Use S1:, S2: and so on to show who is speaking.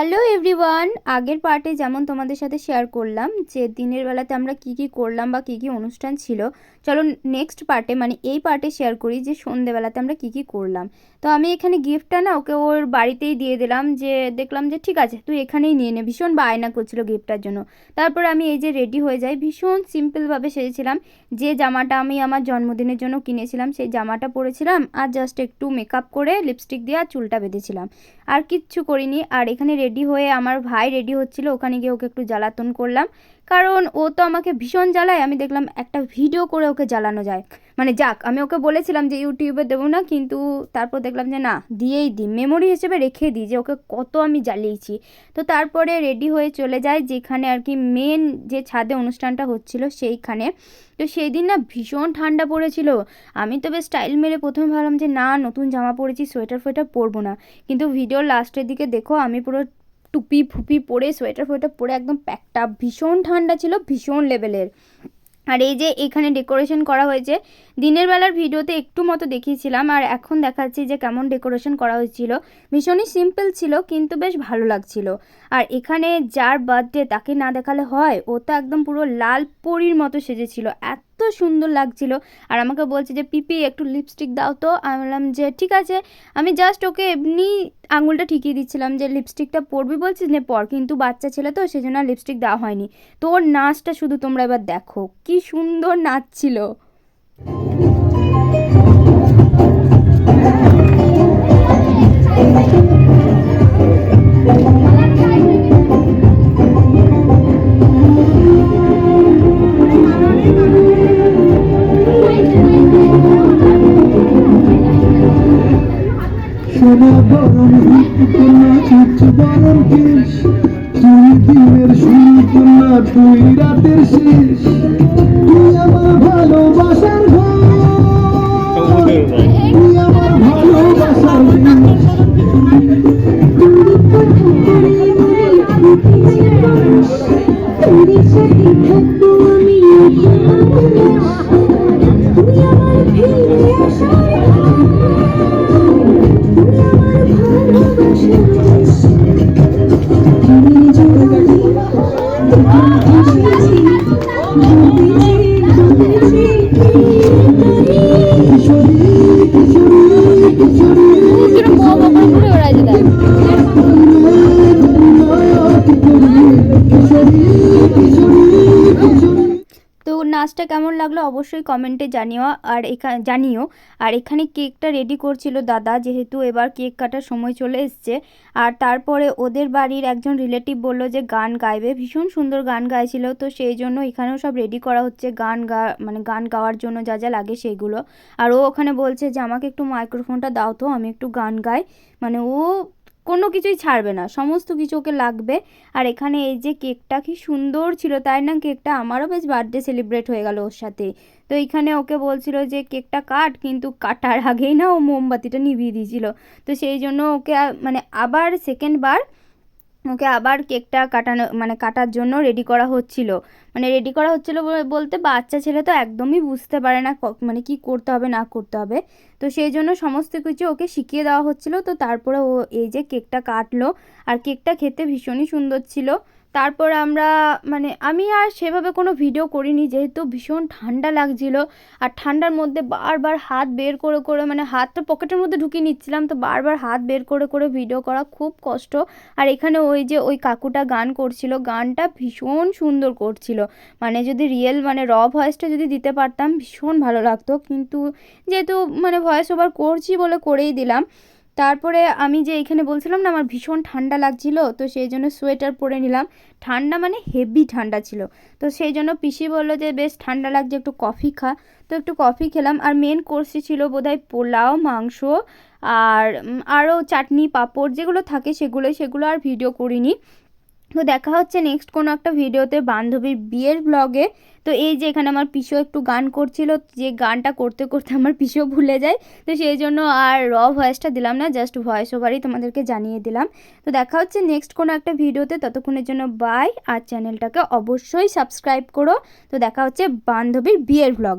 S1: Hello everyone আগের পার্টে যেমন তোমাদের সাথে শেয়ার করলাম যে দিনের বেলাতে আমরা কি কি করলাম বা কি কি অনুষ্ঠান ছিল, চলো নেক্সট পার্টে মানে এই পার্টে শেয়ার করি যে সন্ধেবেলাতে আমরা কি কি করলাম। তো আমি এখানে গিফটটা না ওকে ওর বাড়িতেই দিয়ে দিলাম যে দেখলাম যে ঠিক আছে, তুই এখানেই নিয়ে নে। ভীষণ বায়না করছিল গিফটটার জন্য। তারপর আমি এই যে রেডি হয়ে যাই, ভীষণ সিম্পলভাবে সেজেছিলাম। যে জামাটা আমি আমার জন্মদিনের জন্য কিনেছিলাম, সেই জামাটা পরেছিলাম আর জাস্ট একটু মেকআপ করে লিপস্টিক দিয়ে আর চুলটা বেঁধেছিলাম। আর কিচ্ছু করিনি। আর এখানে রেডি হয়ে আমার ভাই রেডি হচ্ছিল, ওখানে গিয়ে ওকে একটু জ্বালাতন করলাম। কারণ ও তো আমাকে ভীষণ জ্বালায়, আমি দেখলাম একটা ভিডিও করে ওকে জ্বালানো যায়। মানে যাক, আমি ওকে বলেছিলাম যে ইউটিউবে দেবো না, কিন্তু তারপর দেখলাম যে না, দিয়েই দিই। মেমোরি হিসেবে রেখে দিই যে ওকে কত আমি জ্বালিয়েছি। তো তারপরে রেডি হয়ে চলে যায় যেখানে আর কি মেন যে ছাদে অনুষ্ঠানটা হচ্ছিল সেইখানে। তো সেই দিন না ভীষণ ঠান্ডা পড়েছিল। আমি তো বেশ স্টাইল মেরে প্রথমে ভাবলাম যে না, নতুন জামা পরেছি সোয়েটার ফোয়েটার পরবো না। কিন্তু ভিডিও লাস্টের দিকে দেখো, আমি পুরো টুপি ফুপি পরে, সোয়েটার ফোয়েটার পরে একদম প্যাকটা, ভীষণ ঠান্ডা ছিল, ভীষণ লেভেলের। আর এই যে এখানে ডেকোরেশন করা হয়েছে, দিনের বেলার ভিডিওতে একটু মতো দেখিয়েছিলাম, আর এখন দেখাচ্ছি যে কেমন ডেকোরেশন করা হয়েছিল। ভীষণই সিম্পল ছিল, কিন্তু বেশ ভালো লাগছিল। আর এখানে যার বার্থডে তাকে না দেখালে হয়, ও তো একদম পুরো লাল পরির মতো সেজেছিল, এত সুন্দর লাগছিল। আর আমাকে বলছে যে, পিপি, একটু লিপস্টিক দাও তো। আমি বললাম যে, ঠিক আছে। আমি জাস্ট ওকে এমনি আঙুলটা ঠিকিয়ে দিচ্ছিলাম যে লিপস্টিকটা পরবি বলছিস? নে, পর। কিন্তু বাচ্চা ছেলে তো, সেজন্য জন্য লিপস্টিক দেওয়া হয়নি। তো ওর নাচটা শুধু তোমরা এবার দেখো। কি সুন্দর নাচছিল
S2: সোনা গরম হিটকুনা ছুট গরম কেশ তুই দিনের শুরু কুনা তুই রাতের শেষ। তুই আমার ভালোবাসার 北京北京
S1: 北 নাচটা কেমন লাগল অবশ্যই কমেন্টে জানিও, আর এখানে জানিও। আর এখানে কেকটা রেডি করছিল দাদা, যেহেতু এবার কেক কাটার সময় চলে এসছে। আর তারপরে ওদের বাড়ির একজন রিলেটিভ বলল যে, গান গাইবে। ভীষণ সুন্দর গান গাইছিল, তো সেই জন্য এখানেও সব রেডি করা হচ্ছে। গান গা মানে গান গাওয়ার জন্য যা যা লাগে সেগুলো। আর ও ওখানে বলছে যে, আমাকে একটু মাইক্রোফোনটা দাও তো, আমি একটু গান গাই। মানে ও কোনো কিছুই ছাড়বে না, সমস্ত কিছু ওকে লাগবে। আর এখানে এই যে কেকটা কি সুন্দর ছিল, তাই না? কেকটা আমারও বেশ বার্থডে সেলিব্রেট হয়ে গেল ওর সাথে। তো এইখানে ওকে বলছিল যে, কেকটা কাট। কিন্তু কাটার আগেই না ও মোমবাতিটা নিভিয়ে দিয়েছিল। তো সেই জন্য ওকে মানে আবার সেকেন্ড বার ওকে আবার কেকটা কাটানো মানে কাটার জন্য রেডি করা হচ্ছিল। মানে রেডি করা হচ্ছিল বল- বলতে বাচ্চা ছেলে তো একদমই বুঝতে পারে না মানে কি করতে হবে, না করতে হবে। তো সেই জন্য সমস্ত কিছু ওকে শিখিয়ে দেওয়া হচ্ছিল। তো তারপরে ও এই যে কেকটা কাটলো, আর কেকটা খেতে ভীষণই সুন্দর ছিল। তারপর আমরা মানে আমি আর সেভাবে কোনো ভিডিও করিনি, যেহেতু ভীষণ ঠান্ডা লাগছিল। আর ঠান্ডার মধ্যে বারবার হাত বের করে করে মানে হাতটা পকেটের মধ্যে ঢুকিয়ে নিচ্ছিলাম, তো বারবার হাত বের করে করে ভিডিও করা খুব কষ্ট। আর এখানে ওই যে ওই কাকুটা গান করছিল, গানটা ভীষণ সুন্দর করছিল। মানে যদি রিয়েল মানে র ভয়েসটা যদি দিতে পারতাম, ভীষণ ভালো লাগতো। কিন্তু যেহেতু মানে ভয়েস ওভার করছি বলে করেই দিলাম। তারপরে আমি যে এখানে বলছিলাম না, আমার ভীষণ ঠান্ডা লাগছিল, তো সেই জন্য সোয়েটার পরে নিলাম। ঠান্ডা মানে হেভি ঠান্ডা ছিল। তো সেই জন্য পিসি বলল যে, বেশ, ঠান্ডা লাগছে, একটু কফি খা। তো একটু কফি খেলাম, আর মেন কোর্সে ছিল বোধহয় পোলাও, মাংস, আর আরও চাটনি, পাঁপড়, যেগুলো থাকে সেগুলোই, সেগুলো আর ভিডিও করিনি। তো দেখা হচ্ছে নেক্সট কোনো একটা ভিডিওতে বান্ধবীর বিয়ের ব্লগে তো এই যে এখানে আমার পিসো একটু গান করছিল, যে গানটা করতে করতে আমার পিসো ভুলে যায়। তো সেই জন্য আর র ভয়েসটা দিলাম না জাস্ট ভয়েস ওভারই তোমাদেরকে জানিয়ে দিলাম। তো দেখা হচ্ছে নেক্সট কোনো একটা ভিডিওতে ততক্ষণের জন্য বাই আর চ্যানেলটাকে অবশ্যই সাবস্ক্রাইব করো। তো দেখা হচ্ছে বান্ধবীর বিয়ের ব্লগে